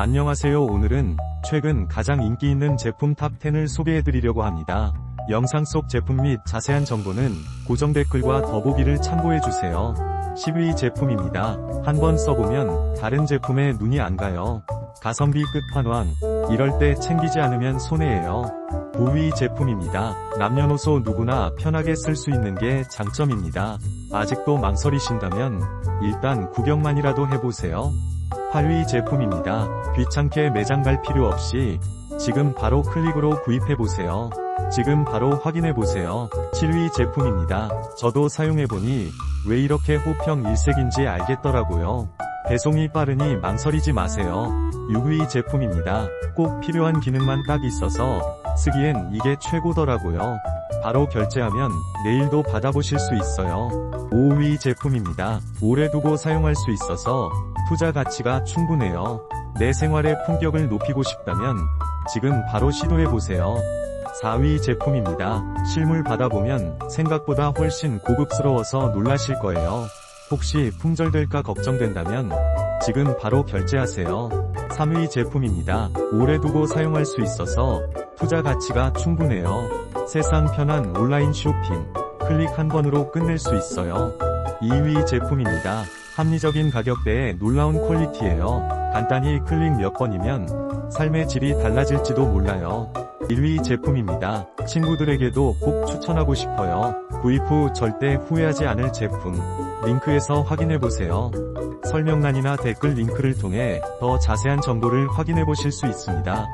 안녕하세요. 오늘은 최근 가장 인기 있는 제품 탑10을 소개해드리려고 합니다. 영상 속 제품 및 자세한 정보는 고정 댓글과 더보기를 참고해주세요. 10위 제품입니다. 한번 써보면 다른 제품에 눈이 안 가요. 가성비 끝판왕. 이럴 때 챙기지 않으면 손해예요. 9위 제품입니다. 남녀노소 누구나 편하게 쓸 수 있는 게 장점입니다. 아직도 망설이신다면 일단 구경만이라도 해보세요. 8위 제품입니다. 귀찮게 매장 갈 필요 없이 지금 바로 클릭으로 구입해보세요. 지금 바로 확인해보세요. 7위 제품입니다. 저도 사용해보니 왜 이렇게 호평 일색인지 알겠더라고요. 배송이 빠르니 망설이지 마세요. 6위 제품입니다. 꼭 필요한 기능만 딱 있어서 쓰기엔 이게 최고더라고요. 바로 결제하면 내일도 받아보실 수 있어요. 5위 제품입니다. 오래 두고 사용할 수 있어서 투자 가치가 충분해요. 내 생활의 품격을 높이고 싶다면 지금 바로 시도해보세요. 4위 제품입니다. 실물 받아보면 생각보다 훨씬 고급스러워서 놀라실 거예요. 혹시 품절될까 걱정된다면 지금 바로 결제하세요. 3위 제품입니다. 오래 두고 사용할 수 있어서 투자 가치가 충분해요. 세상 편한 온라인 쇼핑. 클릭 한 번으로 끝낼 수 있어요. 2위 제품입니다. 합리적인 가격대에 놀라운 퀄리티예요. 간단히 클릭 몇 번이면 삶의 질이 달라질지도 몰라요. 1위 제품입니다. 친구들에게도 꼭 추천하고 싶어요. 구입 후 절대 후회하지 않을 제품. 링크에서 확인해보세요. 설명란이나 댓글 링크를 통해 더 자세한 정보를 확인해보실 수 있습니다.